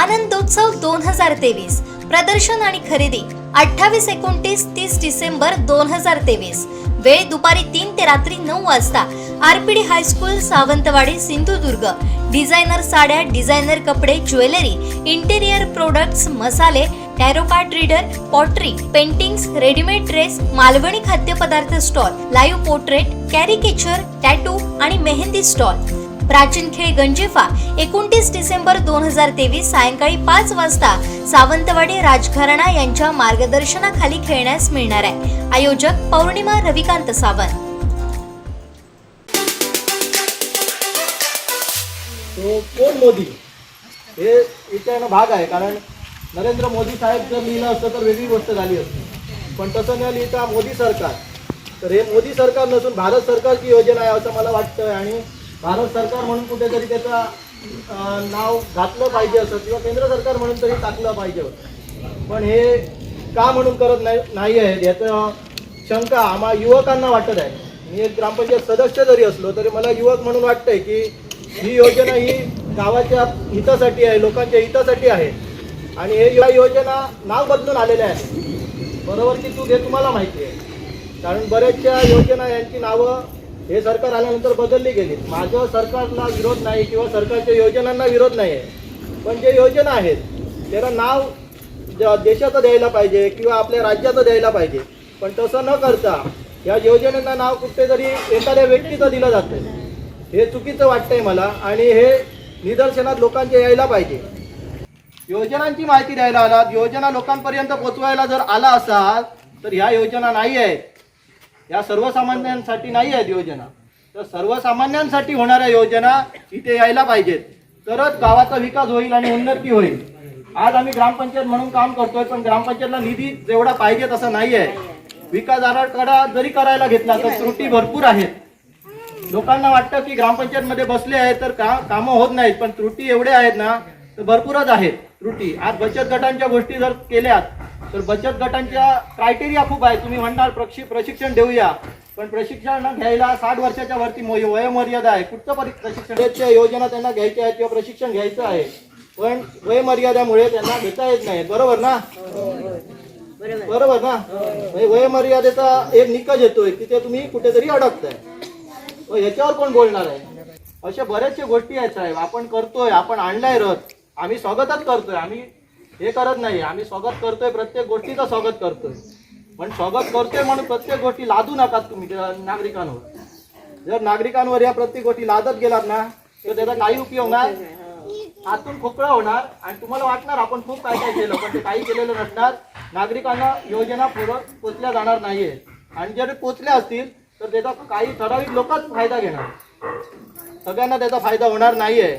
आनंदोत्सव दोन हजार तेवीस. प्रदर्शन आणि खरेदी अठ्ठावीस एकोणतीस तीस डिसेंबर दोन हजार तेवीस. वेळ दुपारी तीन ते रात्री नऊ वाजता. RPD high school Sawantwadi Sindhudurg. Designer साड्या डिझायनर कपडे ज्वेलरी इंटेरियर प्रोडक्ट्स मसाले tarot card reader pottery paintings readymade dress Malvani खाद्यपदार्थ stall live portrait caricature tattoo आणि मेहंदी स्टॉल. प्राचीन खेळ गंजिफा एकोणतीस डिसेंबर दोन हजार तेवीस सायंकाळी पाच वाजता सावंतवाडी राजघराणा यांच्या मार्गदर्शनाखाली खेळण्यास मिळणार आहे. आयोजक पौर्णिमा रविकांत सावंत. तो कोण मोदी? हे विचारणं भाग आहे कारण नरेंद्र मोदी साहेब जर लिहिलं असतं तर वेगळी गोष्ट झाली असती. पण तसं न लिहिता मोदी सरकार. तर हे मोदी सरकार नसून भारत सरकारची योजना आहे असं मला वाटतं आणि भारत सरकार म्हणून कुठेतरी त्याचा नाव घातलं पाहिजे असं किंवा केंद्र सरकार म्हणून तरी टाकलं पाहिजे होतं. पण हे का म्हणून करत नाही नाही आहे याचं शंका आम्हा युवकांना वाटत आहे. मी एक ग्रामपंचायत सदस्य जरी असलो तरी मला युवक म्हणून वाटतंय की ही योजना ही गावाच्या हितासाठी आहे लोकांच्या हितासाठी आहे. आणि हे या योजना नाव बदलून आलेल्या आहेत. बरोबर की तू हे तुम्हाला माहिती आहे. कारण बऱ्याचशा योजना यांची नावं हे सरकार आल्यानंतर बदलली गेली. माझं सरकारला विरोध नाही किंवा सरकारच्या योजनांना विरोध नाही आहे. पण जे योजना आहेत त्याला नाव देशाचं द्यायला पाहिजे किंवा आपल्या राज्याचं द्यायला पाहिजे. पण तसं न करता या योजनेचं नाव कुठेतरी एखाद्या व्यक्तीचं दिलं जातं. हे चुकीचं वाटतंय मला आणि हे निदर्शनात लोकांचे यायला पाहिजे. योजनांची माहिती द्यायला आलात. योजना लोकांपर्यंत पोचवायला जर आला असाल तर ह्या योजना नाही आहेत. या सर्वसामान्यांसाठी नाही आहेत योजना. तर सर्वसामान्यांसाठी होणाऱ्या योजना इथे यायला पाहिजेत. तरच गावाचा विकास होईल आणि उन्नती होईल. आज आम्ही ग्रामपंचायत म्हणून काम करतोय पण ग्रामपंचायतला निधी जेवढा पाहिजे तसा नाही आहे. विकास आराखडा जरी करायला घेतला तर त्रुटी भरपूर आहेत. लोकांना वाटतं की ग्रामपंचायतमध्ये बसले आहे तर का कामं होत नाहीत पण त्रुटी एवढे आहेत ना तर भरपूरच आहेत त्रुटी. आज बचत गटांच्या गोष्टी जर केल्यात तर बचत गटांच्या क्रायटेरिया खूप आहे तुम्ही म्हणणार प्रक्षि प्रशिक्षण देऊया पण प्रशिक्षण घ्यायला साठ वर्षाच्या वरती वयोमर्यादा आहे. कुठचं परि प्रशिक्षण योजना त्यांना घ्यायच्या आहेत किंवा प्रशिक्षण घ्यायचं आहे. पण वयमर्यादामुळे त्यांना घेता येत नाही. बरोबर ना? बरोबर ना? म्हणजे वयमर्यादेचा एक निकष येतोय तिथे तुम्ही कुठेतरी अडकताय. मग ह्याच्यावर कोण बोलणार आहे? अशा बऱ्याचशा गोष्टी आहेत साहेब. आपण करतोय आपण आणलाय रथ. आम्ही स्वागतच करतोय. आम्ही हे करत नाही. आम्ही स्वागत करतोय प्रत्येक गोष्टीचं स्वागत करतोय. पण स्वागत करतोय म्हणून प्रत्येक गोष्टी लादू नका तुम्ही नागरिकांवर. जर नागरिकांवर या प्रत्येक गोष्टी लादत गेलात ना तर त्याचा काही उपयोग नाही. आतून खोकळा होणार आणि तुम्हाला वाटणार आपण खूप काय काय केलं पण ते काही केलेलं नसणार. नागरिकांना योजना पुढं पोचल्या जाणार नाहीये. आणि जर पोचल्या असतील तर त्याचा काही ठराविक लोकच फायदा घेणार. सगळ्यांना त्याचा फायदा होणार नाहीये.